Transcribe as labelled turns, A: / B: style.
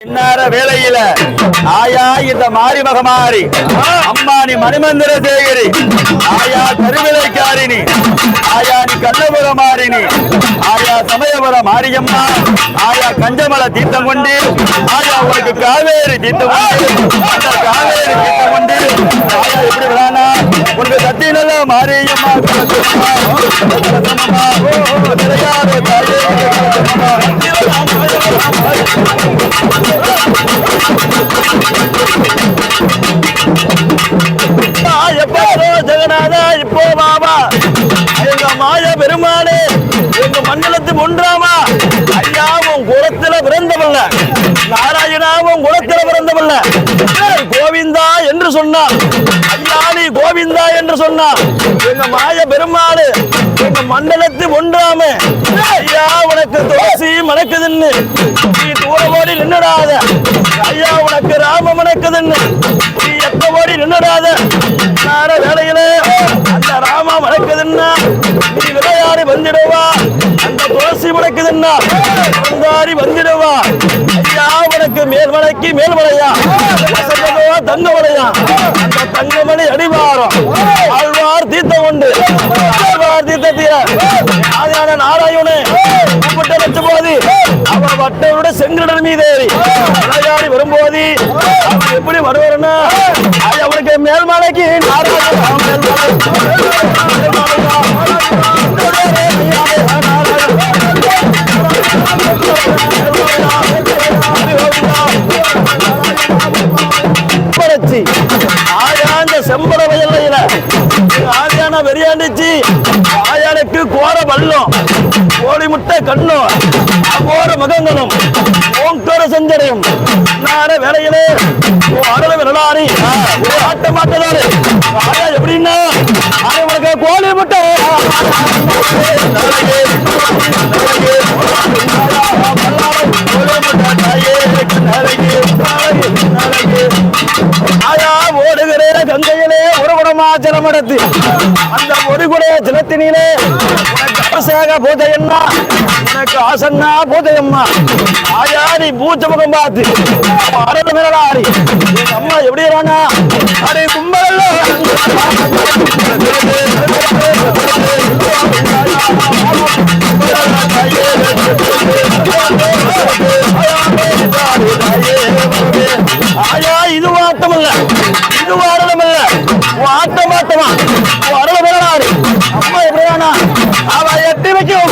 A: இன்னார வேலையில ஆயா இந்த மாரி மகமாரி அம்மானி மணிமந்திர சேகரி ஆயா கருவிலைக்காரிணி ஆயா நீ கண்ணபுர மாறினி ஆயா சமயபுர மாரியம்மா ஆயா கஞ்சமல தீர்த்தம் கொண்டு ஆயா உனக்கு காவேரி தீர்த்தம் கொண்டு அந்த காவேரி தீர்த்தம் கொண்டு ஆயா எப்படி விடானா உனக்கு சத்தி நல்ல மாரியம்மா தாயே இப்போ ஜெகநாதா இப்போ பாபா எங்க மாய பெருமானே எங்க மண்டலத்து முன்றாமா? ஐயாவும் குளத்துல பிறந்தவல்ல நாராயணாவும் குளத்துல பிறந்தவல்ல கோவிந்தா என்று சொன்னார் ஐயா நீ கோவிந்தா என்று சொன்னார் எங்க மாய பெருமாளு எங்க மண்டலத்து ஒன்றாம ஐயா உனக்கு தோசி மணக்குதுன்னு. நீ தூர ஓடி நின்னுடாத. ஐயா உனக்கு ராம மணக்குதுன்னு. நீ எத்த ஓடி நின்னுடாத? நார வேலையிலே அந்த ராமா மணக்குதுன்னா நீ விளையாடி வந்துடுவா. அந்த துளசி முடக்குதுன்னா வந்தாரி வந்துடுவா. ஐயா உனக்கு மேல்மலைக்கு மேல்மலையா தங்கமலையா அந்த தங்கமலை அடிவாரம். ஆழ்வார் தீர்த்தம் உண்டு. ஆழ்வார் தீர்த்தத்திய ஆதியான நாராயணே கூப்பிட்டு வச்ச போது அவன் வட்டோட செங்கடல் மீதேறி விளையாடி வரும்போது எப்படி வருவாருன்னா அது அவனுக்கு மேல்மலைக்கு நாராயணன் செம்பட வயல்ல ஆயான வெறியாண்டுச்சு. ஆயானுக்கு கோர பள்ளம். கோழி முட்டை கண்ணும் அகோர மகங்களும் ஓங்கோர செஞ்சடையும் நார வேலையிலே அடல விரலாரி ஆட்ட மாட்டதாரு ஆயா எப்படின்னா ஆயா உனக்கு கோழி முட்டை ஆயா ஒரு குடமா எடுத்து அந்த ஒரு குடைய ஜலத்தினிலே உனக்கு அபிஷேக பூஜையம்மா உனக்கு ஆசன்னா பூஜையம்மா. ஆயா நீ பூச்ச முகம் பார்த்து அரண மிரளாரி. அம்மா எப்படி இருக்காங்க? அடே கும்பல அருள விரலாறு அம்மா எப்படியானா? அவ எட்டி வைக்கும்